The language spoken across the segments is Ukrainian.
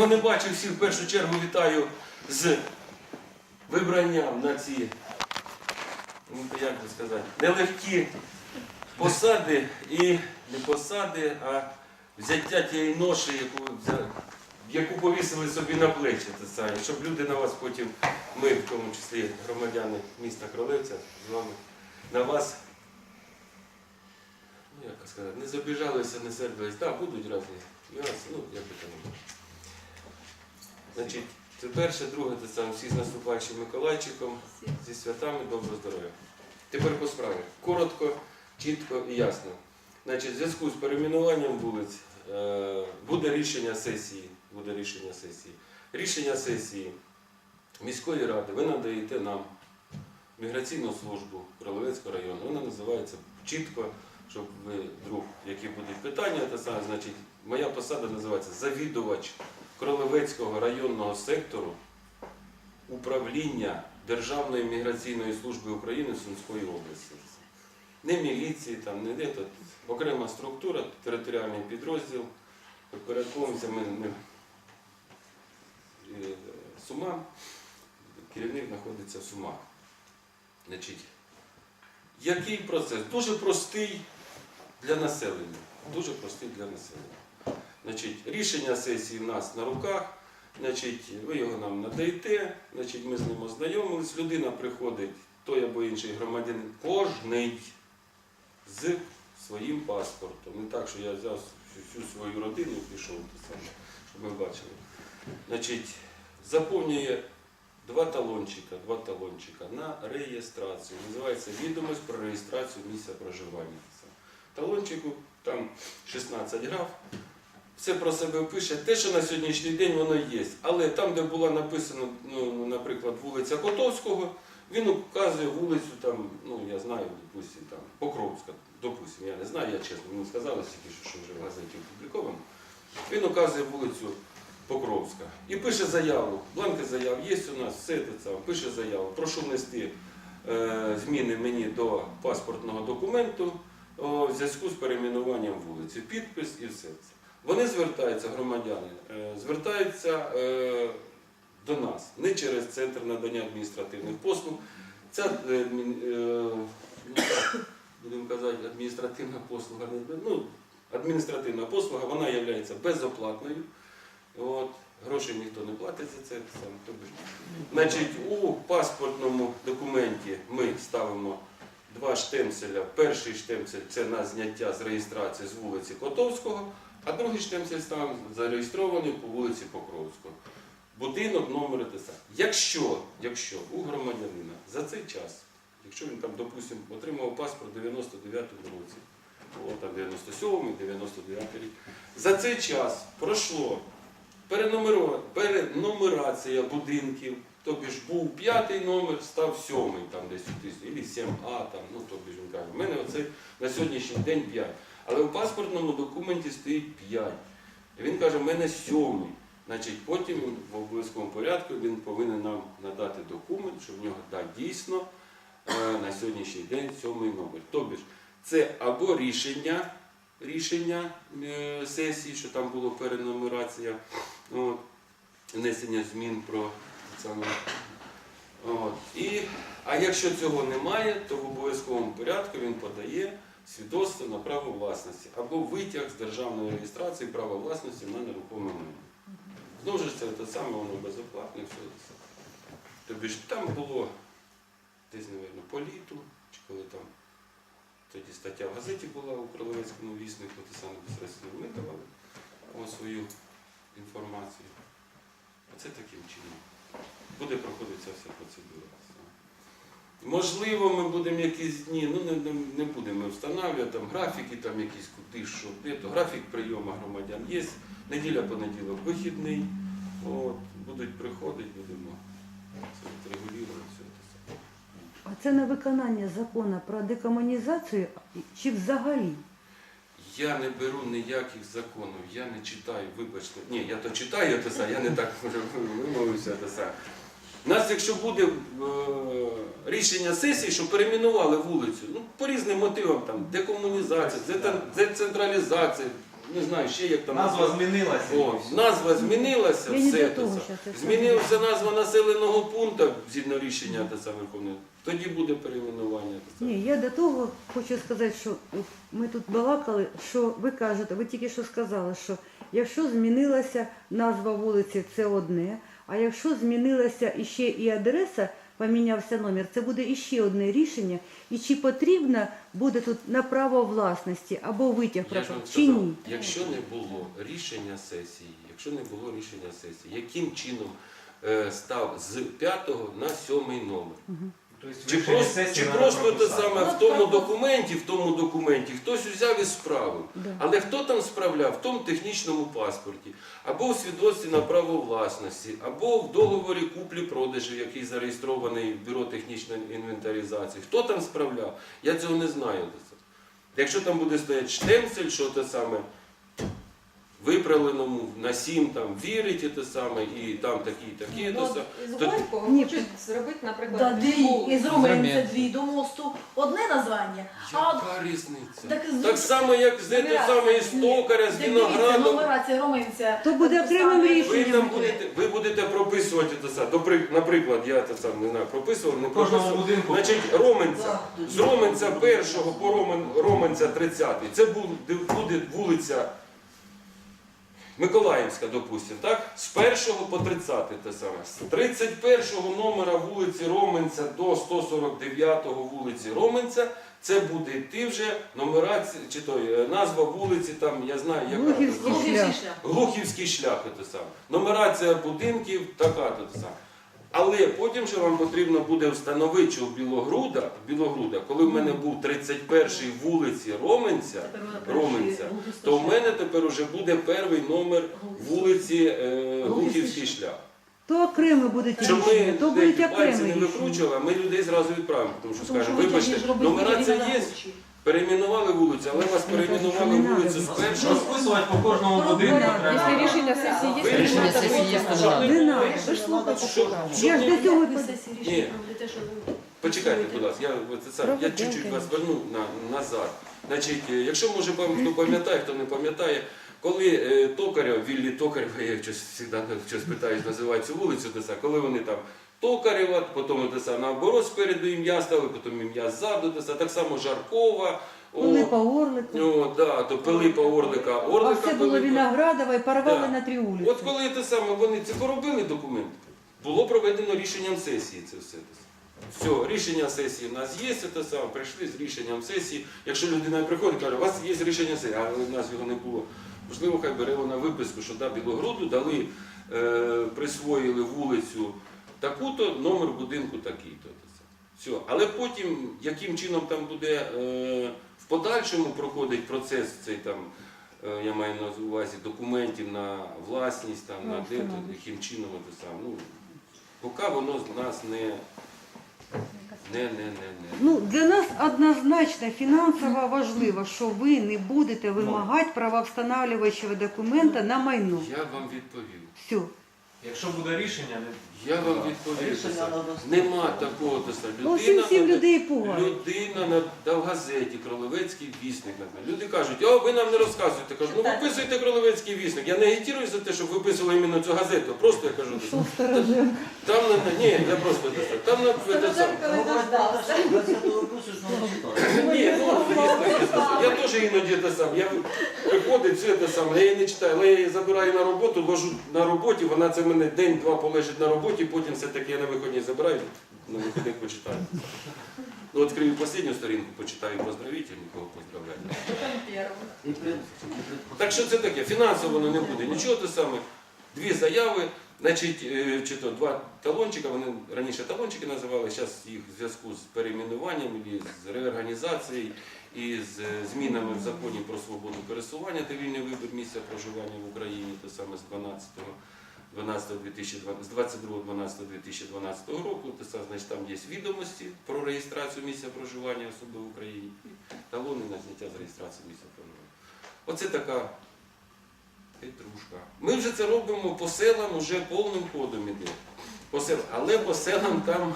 Кого не бачив, всіх в першу чергу вітаю з вибранням на ці, ну як би сказати, нелегкі посади і не посади, а взяття тієї ноші, яку, яку повісили собі на плечі, щоб люди на вас потім, ми, в тому числі громадяни міста Кролевця, з вами, на вас, ну як сказати, не забіжалися, не сердились. Так, будуть разні ну як би там. Значить, це перше, друге, те саме, всі з наступаючим Миколайчиком, зі святами, доброго здоров'я. Тепер по справі. Коротко, чітко і ясно. Значить, в зв'язку з перейменуванням вулиць е, буде рішення сесії. Буде рішення сесії. Рішення сесії міської ради ви надаєте нам міграційну службу Кроловецького району. Вона називається чітко, щоб ви, друг, які будуть питання, те саме, значить, моя посада називається завідувач Кролевецького районного сектору управління Державної міграційної служби України Сумської області. Не міліції, там, не де тут. Окрема структура, територіальний підрозділ. Підпорядковуємося е, Сумам. Керівник знаходиться в Сумах. Значить, який процес? Дуже простий для населення. Дуже простий для населення. Значить, рішення сесії в нас на руках. Значить, ви його нам надаєте, значить, ми з ним ознайомились. Людина приходить, той або інший громадянин, кожний з своїм паспортом. Не так, що я взяв всю, свою родину і пішов, щоб ми бачили. Значить, заповнює два талончика, два талончика на реєстрацію. Називається відомість про реєстрацію місця проживання. Талончику там 16 граф. Все про себе пише. Те, що на сьогоднішній день воно є. Але там, де була написана, ну, наприклад, вулиця Котовського, він указує вулицю там, ну я знаю, допустим, там Покровська, допустим, я не знаю, я чесно, мені сказали тільки що, що вже в газеті опубліковано. Він указує вулицю Покровська і пише заяву. Бланки заяв є у нас, все це саме, пише заяву. Прошу внести е, зміни мені до паспортного документу о, в зв'язку з перейменуванням вулиці. Підпис і все це. Вони звертаються, громадяни, е, звертаються е, до нас не через центр надання адміністративних послуг. Ця е, будемо казати, адміністративна послуга, ну, адміністративна послуга, вона є безоплатною. От, грошей ніхто не платить за це. Значить, у паспортному документі ми ставимо два штемселя. Перший штемсель це на зняття з реєстрації з вулиці Котовського, а другий штемсель ставимо зареєстрований по вулиці Покровського. Будинок номер те саме. Якщо, якщо у громадянина за цей час, якщо він там, допустимо, отримав паспорт в 99-му році, о, там 97-й, 99 рік, за цей час пройшло перенумерація будинків, тобі ж був п'ятий номер, став сьомий, там десь у тисячі, або 7А, там, ну тобі ж він каже, у мене оце на сьогоднішній день 5. Але в паспортному документі стоїть 5. І він каже, в мене сьомий. Значить, потім в обов'язковому порядку він повинен нам надати документ, що в нього да, дійсно е, на сьогоднішній день сьомий номер. Тобі це або рішення, рішення е, сесії, що там було перенумерація, внесення змін про саме. От. І, а якщо цього немає, то в обов'язковому порядку він подає свідоцтво на право власності або витяг з державної реєстрації права власності на нерухоме майно. Знову ж це те саме, воно безоплатне, все це. Тобі ж там було десь, мабуть, по літу, чи коли там тоді стаття в газеті була у Кролевецькому віснику, те саме безпосередньо ми давали свою інформацію. Оце таким чином. Буде проходити ця вся процедура. Можливо, ми будемо якісь дні, ну не, не, не будемо встановлювати там графіки, там якісь куди, що, де, то графік прийому громадян є. Неділя понеділок вихідний. От, будуть приходити, будемо це регулювати все це. А це на виконання закону про декомунізацію чи взагалі? Я не беру ніяких законів, я не читаю, вибачте. Ні, я то читаю, те саме, я не так вимовився. У нас, якщо буде е, рішення сесії, що перейменували вулицю, ну, по різним мотивам, там, декомунізація, децен- децентралізація, не знаю, ще як там Назва змінилася. О, назва змінилася, Я не все до те того саме. щас це Змінилася назва населеного пункту згідно рішення те саме Верховної. Тоді буде перейменування. те саме. Ні, я до того хочу сказати, що ми тут балакали, що ви кажете, ви тільки що сказали, що якщо змінилася назва вулиці, це одне, а якщо змінилася іще і адреса, помінявся номер, це буде іще одне рішення. І чи потрібно буде тут на право власності або витяг Я ж вам чи сказав, ні? якщо не було рішення сесії, якщо не було рішення сесії, яким чином е, став з п'ятого на сьомий номер? Чи просто, чи просто те саме в тому документі, в тому документі хтось взяв і справив. Але хто там справляв? В тому технічному паспорті, або у свідоцтві на право власності, або в договорі куплі-продажу, який зареєстрований в бюро технічної інвентаризації. Хто там справляв? Я цього не знаю. Якщо там буде стояти штемцель, що те саме виправленому на сім там вірить і те саме, і там такі, такі, Ну, те саме. З то- Горького Ні, хочуть зробити, наприклад, Да, дві, вулиці. із Роменця дві до мосту одне названня, а от Яка різниця? Так, Так, само, як з те саме із токаря, з дивіться, виноградом. нумерація Роменця. То буде окремим. Ви рішенням. там будете, ви будете прописувати те саме. Допри- Наприклад, я це сам не знаю, прописував, не кожному прописував. будинку. Значить, Роменця. З Роменця першого по Ромен, Роменця 30. Це буде, буде вулиця Миколаївська, допустимо, так? З 1 по 30 те саме. З 31 номера вулиці Роменця до 149 вулиці Роменця. Це буде йти вже номерація чи то е, назва вулиці, там я знаю, яка. Глухівський шлях. Глухівський шлях те саме. Нумерація будинків така то те саме. Але потім же вам потрібно буде встановити, що в Білогруда, Білогруда, коли в мене був 31-й вулиці Роменця, Роменця, то в мене тепер вже буде перший номер вулиці е, Глухівський шлях. То окремо буде Щоб рішення, ми то будуть деякі пальці окремі не рішення. викручували, а ми людей зразу відправимо. Тому що Тому що скажемо, ви вибачте, тільки ж робите є. Перейменували вулицю, але вас Ну, перейменували вулицю з першого. Розписувати по кожному будинку треба. Якщо рішення сесії є, то рішення сесії є, Щоб Не надо. Ви ж слухайте, Щоб- щоб Я ж не до цього Ви сесії Ні. рішення проведете, що ви... Почекайте, будь ласка, я, це сам, я чуть-чуть вас верну на, назад. Значить, е, якщо може пам- хто пам'ятає, хто не пам'ятає, коли е, Токаря, Віллі Токарєва, я щось завжди щось питаюсь, називають цю вулицю, коли вони там Токарєва, потім те наоборот спереду ім'я ставили, потім ім'я ззаду, те так само Жаркова. Пилипа Орлика. о, да, то Пилипа Орлика, А Орлика все було Пилипа. Виноградова і порвали Да. на три вулиці. От коли те саме вони це поробили документи, було проведено рішенням сесії це все. Все, рішення сесії в нас є, це саме, прийшли з рішенням сесії. Якщо людина приходить, каже, у вас є рішення сесії, а в нас його не було. Можливо, хай бере вона виписку, що да, Білогруду дали, е, присвоїли вулицю таку-то, номер будинку такий-то. Все. Але потім, яким чином там буде е, в подальшому проходить процес цей там. Е, Я маю на увазі документів на власність, там, Ну, на де, яким чином це сам. Ну, поки воно з нас не, не, не, не, не. Ну, для нас однозначно фінансово важливо, що ви не будете вимагати правовстановлюючого документа на майно. Я вам відповів. Все. Якщо буде рішення, не Я вам. Рішення Сам. Нема такого сам. Ну, всім людей. Людина на та в газеті Кролевецький вісник. наприклад. Люди кажуть, о, ви нам не розказуєте. Кажу, ну виписуйте Кролевецький вісник. Я не агітую за те, щоб виписували іменно цю газету. Просто я кажу, там на ні, я просто там на саме. Ні, ну, я теж іноді те саме. Я приходить, все те саме, я її не читаю, але я її забираю на роботу, ложу на роботі, вона це в мене день-два полежить на роботі, потім все-таки я на виходні забираю, на виходних почитаю. Ну, відкрию останню сторінку, почитаю поздравитель, нікого поздравляю. Так що це таке? Фінансово воно не буде. Нічого те саме. Дві заяви, значить, е, чи то два талончика, вони раніше талончики називали, зараз їх в зв'язку з перейменуванням з реорганізацією і з е, змінами в законі про свободу пересування та вільний вибір місця проживання в Україні, те саме з 12 12 2012, з 22.12.2012 року, значить, там є відомості про реєстрацію місця проживання особи в Україні і талони на зняття з реєстрації місця проживання. Оце така Петрушка. Ми вже це робимо по селам уже повним ходом іде. По селам. Але по селам там,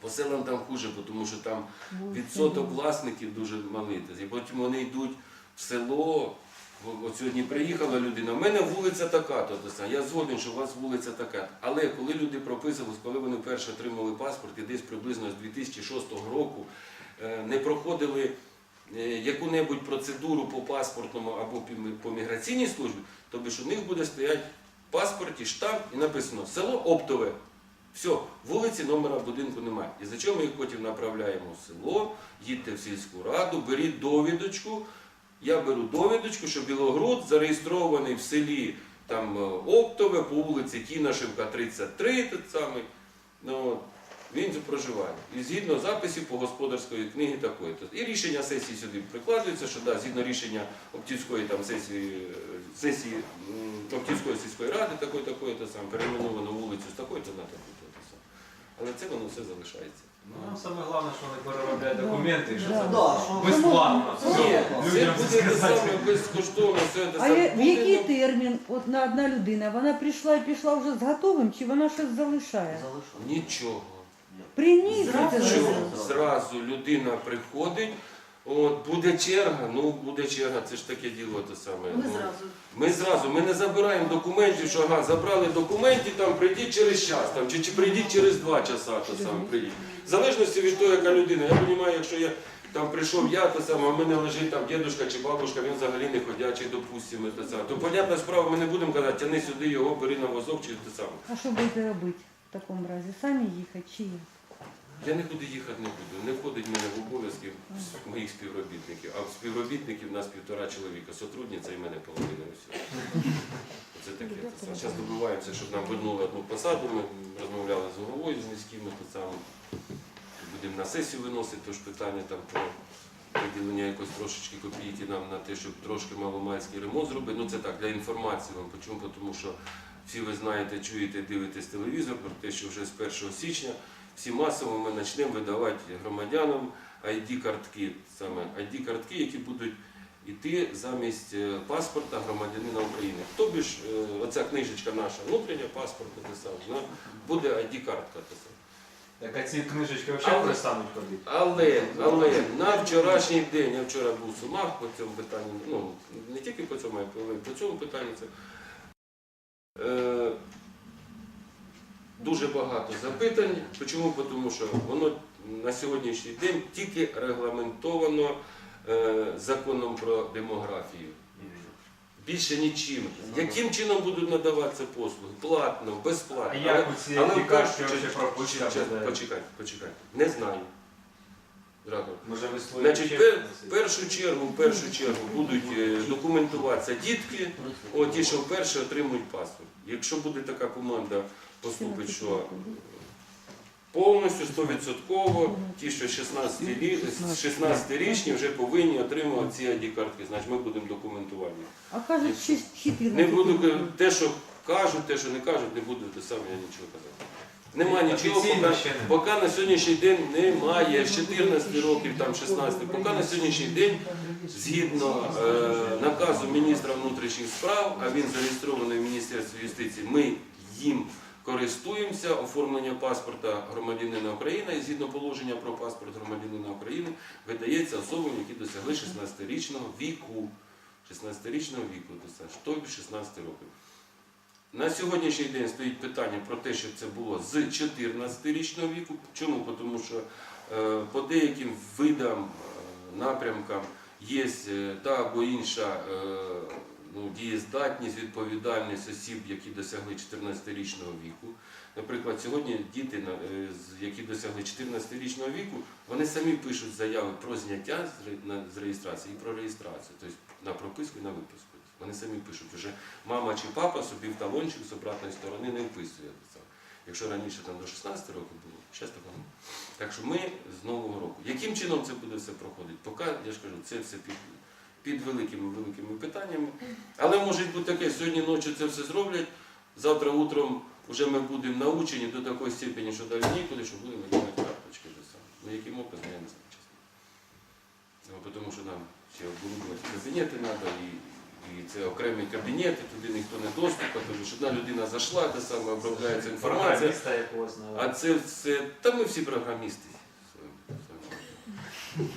по селам там хуже, тому що там відсоток власників дуже малий. І потім вони йдуть в село, От сьогодні приїхала людина, в мене вулиця така, то я згоден, що у вас вулиця така. Але коли люди прописувались, коли вони вперше отримали паспорт, і десь приблизно з 2006 року е, не проходили е, яку-небудь процедуру по паспортному або по міграційній службі, то у них буде стояти в паспорті штамп і написано село Оптове. Все, вулиці номера будинку немає. І за чого ми їх потім направляємо в село, їдьте в сільську раду, беріть довідочку. Я беру довідочку, що Білогруд зареєстрований в селі там е, Оптове по вулиці Кінашевка 33, тут самий. Ну, він проживає. І згідно записів по господарської книги такої. то І рішення сесії сюди прикладується, що да, згідно рішення Оптівської там сесії, е, сесії Оптівської сільської ради, такої, такої, то сам, перейменовано вулицю з такої, то на таку, то, то. Але це воно все залишається. Ну, саме головне, що вони переробляють документи, що це Да, що безплатно. Все, Ні, це людям буде те сказати. саме безкоштовно, все це А я- в який термін от на одна людина? Вона прийшла і пішла вже з готовим, чи вона щось залишає? Нічого. При ній це Зразу. Що залишає. зразу людина приходить, от буде черга, ну буде черга, це ж таке діло те саме. Ми ну. зразу. Ми зразу, ми не забираємо документів, що ага, забрали документи, там прийдіть через час, там, чи, чи прийдіть через два часа, то саме прийдіть. В залежності від того, яка людина. Я розумію, якщо я там прийшов я, то саме, а в мене лежить там дідусь чи бабушка, він взагалі не ходячий, допустимо, то саме. То понятна справа, ми не будемо казати, тяни сюди його, бери на возок чи те саме. А що будете робити в такому разі? Самі їхати чи як? Я нікуди їхати не буду. Не входить в мене в обов'язки моїх співробітників. А в співробітників у нас півтора чоловіка. Сотрудниця і мене половина. Це таке. Зараз добиваємося, щоб нам вернули одну посаду. Ми розмовляли з головою з міськими то саме. Будемо на сесію виносити тож питання там про виділення якось трошечки копійки нам на те, щоб трошки маломальський ремонт зробити. Ну це так, для інформації вам. Чому? Тому що всі ви знаєте, чуєте, дивитесь телевізор про те, що вже з 1 січня всі масово ми почнемо видавати громадянам ID-картки, саме ID-картки, які будуть йти замість е, паспорта громадянина України. Тобі ж е, оця книжечка наша внутрішня паспорт, те вона буде ID-картка. Так а ці книжечки взагалі перестануть ходити. Але, але на вчорашній день, я вчора був в Сумах по цьому питанню, ну не тільки по цьому, а й по цьому питанню це. Е, дуже багато запитань. Чому? Тому що воно на сьогоднішній день тільки регламентовано е, законом про демографію. Більше нічим. Яким чином будуть надаватися послуги? Платно, безплатно. А як ці але в першу чергу- Почекайте, почекайте, почекайте. Не знаю. Може ви Значить, в першу чергу, в першу чергу будуть е, документуватися дітки, от ті, що вперше отримують паспорт. Якщо буде така команда поступить, що повністю 100%, ті, що 16 рі- 16-річні вже повинні отримувати ці ID-картки, значить ми будемо документувати. А кажуть, що 14. Не буду те, що кажуть, те, що не кажуть, не буду те саме я нічого казати. Нема нічого, поки, поки на сьогоднішній день немає. З 14 років, там 16, поки на сьогоднішній день, згідно е, наказу міністра внутрішніх справ, а він зареєстрований в Міністерстві юстиції, ми їм користуємося оформлення паспорта громадянина України і згідно положення про паспорт громадянина України видається особам, які досягли 16-річного віку. 16-річного віку, тобі 16 років. На сьогоднішній день стоїть питання про те, щоб це було з 14-річного віку. Чому? Тому що е, по деяким видам, е, напрямкам є е, та або інша дієздатність, відповідальність осіб, які досягли 14-річного віку. Наприклад, сьогодні діти, е, які досягли 14-річного віку, вони самі пишуть заяви про зняття з реєстрації і про реєстрацію, тобто на прописку і на виписку. Вони самі пишуть, вже мама чи папа собі в талончик з обратної сторони не вписує. це. Якщо раніше там до 16 років було, зараз такого. Так що ми з нового року. Яким чином це буде все проходити? Поки я ж кажу, це все під, під великими великими питаннями. Але може бути таке, сьогодні ночі це все зроблять, завтра утром вже ми будемо научені до такої степені, що далі нікуди, що будемо видавати карточки. до саме. Ну яким образом, я не знаю, чесно. Ну, Тому що нам ще оборудувати кабінети треба і. І це окремі кабінети, туди ніхто не доступа, тому що одна людина зайшла, де саме обробляється інформація. А це все, та ми всі програмісти.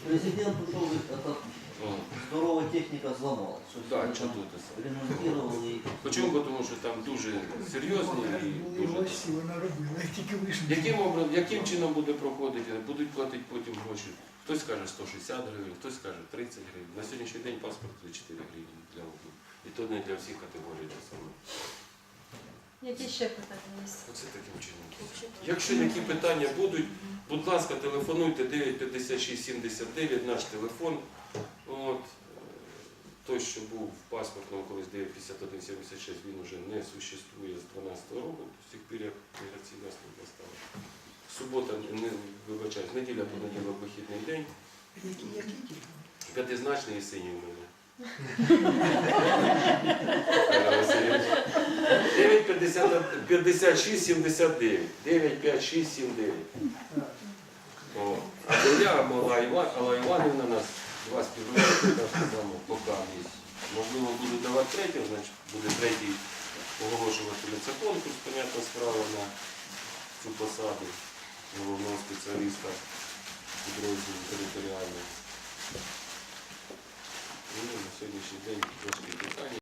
Президент ушел от О, Здорова техніка зламалась. Щось Да, вони там тут це? ремонтували. і- Почому? Тому що там дуже серйозні і дуже. Ось вона робила, як тільки вийшов. Яким, образом, яким чином буде проходити? Будуть платити потім гроші. Хтось каже 160 гривень, хтось каже 30 гривень. На сьогоднішній день паспорт 4 гривні для одних. І то не для всіх категорій так само. Які ще питання є? Оце таким чином. Якщо які питання будуть, будь ласка, телефонуйте 95679, наш телефон. Паспортному колись 95176, він вже не существує з 12 року, з тих пір, як міграційна служба стала. Субота, не вибачаюсь, неділя по неділок вихідний день. П'ятизначний і синій у мене. Михайло Васильович. 95679. 95679. А Доля Алла Іва- Алла Іванівна нас два співробітника поки є. Можливо, буде давати третього, значить буде третій оголошувати це конкурс, понятна справа на цю посаду головного спеціаліста підрозділу територіального. Ну, на сьогоднішній день трошки питання.